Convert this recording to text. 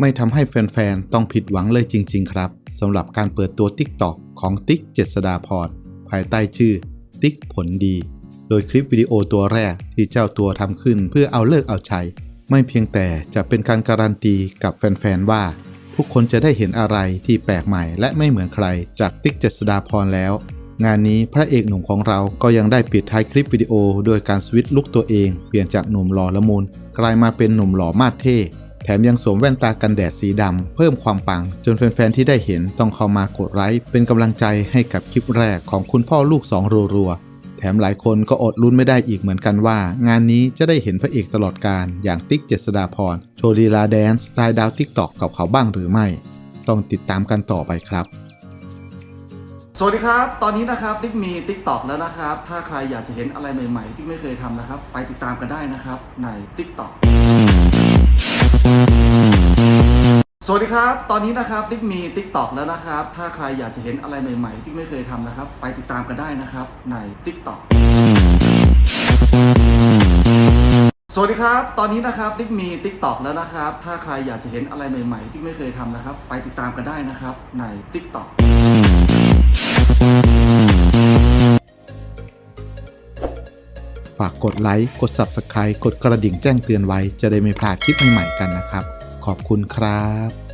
ไม่ทำให้แฟนๆ ต้องผิดหวังเลยจริง ๆ ครับสำหรับการเปิดตัว TikTok ของติ๊กเจษดาพรภายใต้ชื่อติ๊กผลดี โดยคลิปวิดีโอตัวแรกที่เจ้าตัวทำขึ้นเพื่อเอาเลิกเอาชัย ไม่เพียงแต่จะเป็นการการันตีกับแฟนๆ ว่า ทุกคนจะได้เห็นอะไรที่แปลกใหม่ และไม่เหมือนใครจากติ๊กเจษดาพรแล้ว งานนี้พระเอกหนุ่มของเราก็ยังได้ปิดท้ายคลิปวิดีโอด้วยการสวิตช์ลุกตัวเอง เปลี่ยนจากหนุ่มหล่อละมุนกลายมาเป็นหนุ่มหล่อมาดเท่ แถมยังสวมแว่นตากันแดดสีดำเพิ่มความปัง จนแฟนๆที่ได้เห็นต้องเข้ามากดไลค์เป็นกำลังใจให้กับคลิปแรกของคุณพ่อลูกสองรัวๆแถมหลายคนก็อดลุ้นไม่ได้อีกเหมือนกันว่า งานนี้จะได้เห็นพระเอกตลอดการอย่างติ๊กเจษดาพรโชว์ลีลาแดนซ์สไตล์ดาวติ๊กตอกกับเขาบ้างหรือไม่ ต้องติดตามกันต่อไปครับสวัสดีครับ ตอนนี้นะครับติ๊กมี t ิ k t o k แล้วนะครับ ถ้าใครอยากจะเห็นอะไรใหม่ๆ ที่ไม่เคยทำนะครับ ไปติดตามกันได้นะครับใน TikTok สวัสดีครับ ตอนนี้นะครับติ๊กมี t ิ k t o k แล้วนะครับ ถ้าใครอยากจะเห็นอะไรใหม่ๆที่ไม่เคยทำนะครับ ไปติดตามกันได้นะครับใน TikTok สวัสดีครับ ตอนนี้นะครับติ๊กมี t ิ k t o k แล้วนะครับ ถ้าใครอยากจะเห็นอะไรใหม่ๆที่ไม่เคยทำนะครับ ไปติดตามกันได้นะครับใน TikTok ฝากกดไลค์ กด Subscribe กดกระดิ่งแจ้งเตือนไว้ จะได้ไม่พลาดคลิปใหม่ๆกันนะครับ ขอบคุณครับ